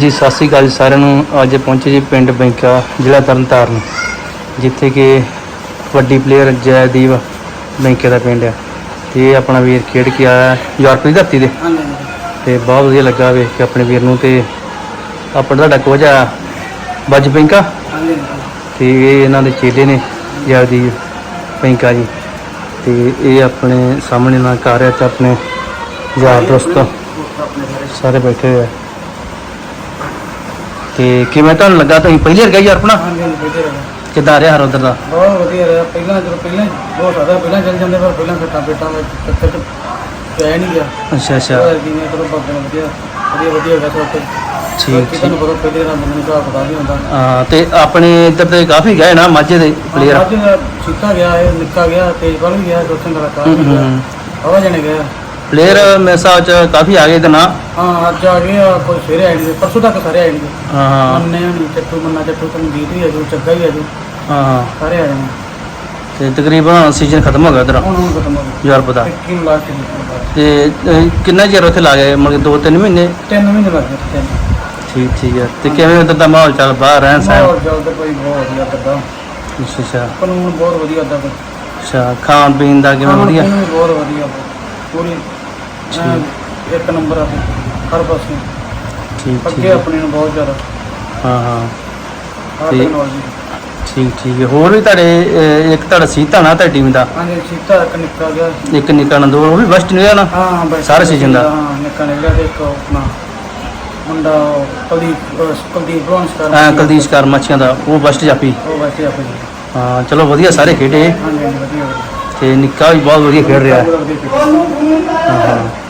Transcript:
ਜੀ ਸਤਿ ਸ੍ਰੀ ਅਕਾਲ ਜੀ ਸਾਰਿਆਂ ਨੂੰ। ਅੱਜ ਪਹੁੰਚੇ ਜੀ ਪਿੰਡ ਬੈਂਕਾ ਜ਼ਿਲ੍ਹਾ ਤਰਨਤਾਰਨ ਜਿੱਥੇ ਕਿ ਵੱਡੀ ਪਲੇਅਰ ਜੈਦੀਪ ਬੈਂਕੇ ਦਾ ਪਿੰਡ ਆ। ਤੇ ਇਹ ਆਪਣਾ ਵੀਰ ਖੇਡ ਕੇ ਆਇਆ ਯੂਰਪ ਦੀ ਧਰਤੀ ਦੇ ਤੇ ਬਹੁਤ ਵਧੀਆ ਲੱਗਾ ਵੇਖ ਕੇ ਆਪਣੇ ਵੀਰ ਨੂੰ ਤੇ ਆਪਣਾ ਤੁਹਾਡਾ ਕੋਚ ਆ ਬੱਜ ਬੈਂਕਾ? ਤੇ ਇਹ ਇਹਨਾਂ ਦੇ ਚੇਲੇ ਨੇ ਜਗਦੀਪ ਬੈਂਕਾ ਜੀ। ਤੇ ਇਹ ਆਪਣੇ ਸਾਹਮਣੇ ਨਾਲ ਕਰ ਰਿਹਾ ਤੇ ਆਪਣੇ ਯਾਰ ਦੋਸਤ ਸਾਰੇ ਬੈਠੇ ਹੋਏ ਆ। ਤੇ ਕਿਵੇਂ ਤੁਹਾਨੂੰ ਲੱਗਾ? ਤੁਸੀਂ ਪਹਿਲੀ ਵਾਰ ਗਏ ਯੂਰਪ ਨਾ ਹਾਂਜੀ ਹਾਂਜੀ ਬੈਠੇ ਰਹੇ ਕਿੱਦਾਂ ਰਿਹਾ ਹਰ ਉਧਰ ਦਾ? ਬਹੁਤ ਵਧੀਆ ਰਿਹਾ। ਪਹਿਲਾਂ ਜਦੋਂ ਪਹਿਲਾਂ ਬਹੁਤ ਜ਼ਿਆਦਾ ਪਹਿਲਾਂ ਚੱਲ ਜਾਂਦੇ ਪਰ ਪਹਿਲਾਂ ਫਿੱਟਾ ਫਿੱਟਾ ਵਿੱਚ ਚੱਕਰ ਚ ਪਿਆ ਨਹੀਂ ਗਿਆ। ਅੱਛਾ ਅੱਛਾ। ਜਿਵੇਂ ਚਲੋ ਬਾਬੇ ਨੇ ਵਧੀਆ ਵਧੀਆ ਵਧੀਆ ਹੋ ਗਿਆ ਸਭ ਕੁਝ ਠੀਕ ਬਾਕੀ ਠੀਕ। ਤੁਹਾਨੂੰ ਪਤਾ ਪਹਿਲੇ ਨਹੀਂ ਹੁੰਦਾ। ਹਾਂ ਤੇ ਆਪਣੇ ਇੱਧਰ ਤੇ ਕਾਫੀ ਗਏ ਨਾ ਮਾਝੇ ਦੇ ਪਲੇਅਰ ਅੱਜ ਸੀਤਾ ਗਿਆ ਇਹ ਨਿੱਕਾ ਗਿਆ ਤੇਜਪਾਲ ਵੀ ਗਿਆ ਦੋਸਤਾਂ ਦਾ ਕਾਰ ਵੀ ਗਿਆ। ਹਵਾ ਜਣੇ ਗਿਆ ਪਲੇਅਰ ਮੇਰੇ ਹਿਸਾਬ ਚ ਕਾਫੀ ਆ ਗਏ ਤੇ ਨਾ ਹਾਂ ਅੱਜ ਆ ਗਏ ਆ ਕੋਈ ਸਵੇਰੇ ਆਏ ਨਹੀਂ ਪਰਸੋਂ ਤੱਕ ਸਾਰੇ ਆਏ ਨਹੀਂ ਹਾਂ ਹਾਂ। ਮੰਨੇ ਨਹੀਂ ਚੱਟੂ ਮੰਨਾ ਚੱਟੂ ਸੰਗੀਤ ਵੀ ਆ ਜੋ ਚੱਗਾ ਵੀ ਆ ਜੋ ਹਾਂ ਸਾਰੇ ਆ ਜਾਣੇ ਤੇ ਤਕਰੀਬਨ ਸੀਜ਼ਨ ਖਤਮ ਹੋ ਗਿਆ ਉਧਰ ਹੁਣ ਹੁਣ ਖਤਮ ਹੋ ਗਿਆ। ਯੂਰਪ ਦਾ 21 ਲਾਸਟ ਦੀ ਤੇ ਅਹ, ਕਿੰਨਾ ਚਿਰ ਉੱਥੇ ਲਾ ਗਏ? ਮਤਲਬ ਦੋ ਤਿੰਨ ਮਹੀਨੇ? ਤਿੰਨ ਮਹੀਨੇ ਲੱਗ ਗਏ ਤਿੰਨ। ਠੀਕ ਠੀਕ ਹੈ। ਤੇ ਕਿਵੇਂ ਉਧਰ ਦਾ ਮਾਹੌਲ ਚੱਲ ਬਾਹਰ ਰਹਿਣ ਸਹਿਣ? ਬਹੁਤ ਜਲਦ ਕੋਈ ਬਹੁਤ ਵਧੀਆ ਕਰਦਾ। ਅੱਛਾ ਅੱਛਾ। ਕਾਨੂੰਨ ਬਹੁਤ ਵਧੀਆ ਦਾ। ਅੱਛਾ ਖਾਣ ਪੀਣ ਦਾ ਕਿਵੇਂ ਵਧੀਆ? ਵੀ ਬਹੁਤ ਵਧੀਆ। ਪੂਰੀ ਐਨ ਇੱਕ ਨੰਬਰ ਆ ਹਰ ਪਾਸੇ ਠੀਕ ਅੱਗੇ ਠੀਕ। ਹੈ। ਆਪਣੀ ਨੂੰ ਬਹੁਤ ਜ਼ਿਆਦਾ। ਹਾਂ ਹਾਂ। ਆਹ ਤੇ- ਟੈਕਨੋਲੋਜੀ ਠੀਕ ਠੀਕ ਹੈ। ਹੋਰ ਵੀ ਤੁਹਾਡੇ ਅਹ, ਇੱਕ ਤੁਹਾਡਾ ਸੀਤਾ ਨਾ ਤੁਹਾਡੀ ਟੀਮ ਦਾ? ਹਾਂਜੀ ਸੀਤਾ ਇੱਕ ਨਿੱਕਾ ਗਿਆ ਇੱਕ ਨਿੱਕਾ ਨੰਦੂ ਉਹ ਵੀ ਵਸਟ ਨਹੀਂ ਨਾ ਹਾਂ ਬਸ ਸਾਰੇ season ਦਾ? ਹਾਂ ਨਿੱਕਾ ਨਿਕਲਿਆ ਤੇ ਇੱਕ ਆਪਣਾ ਮੁੰਡਾ ਉਹ ਕੁਲਦੀਪ ਅਹ ਕੁਲਦੀਪ ਬ੍ਰੌਂਸ ਕਰ ਹਾਂ ਕੁਲਦੀਸ਼ ਕਰ ਮੱਛੀਆਂ ਦਾ ਉਹ ਵਸਟ ਜਾਪੀ ਉਹ ਵੈਸੇ ਆਪਣੀ ਹਾਂ ਚਲੋ ਵਧੀਆ ਸਾਰੇ ਖੇਡੇ। ਹਾਂਜੀ ਹਾਂਜੀ ਵਧੀਆ ਵਧੀਆ। ਤੇ ਨਿੱਕਾ ਵੀ ਬਹੁਤ ਵਧੀਆ ਖੇਡ ਰਿਹਾ। ਹਾਂ।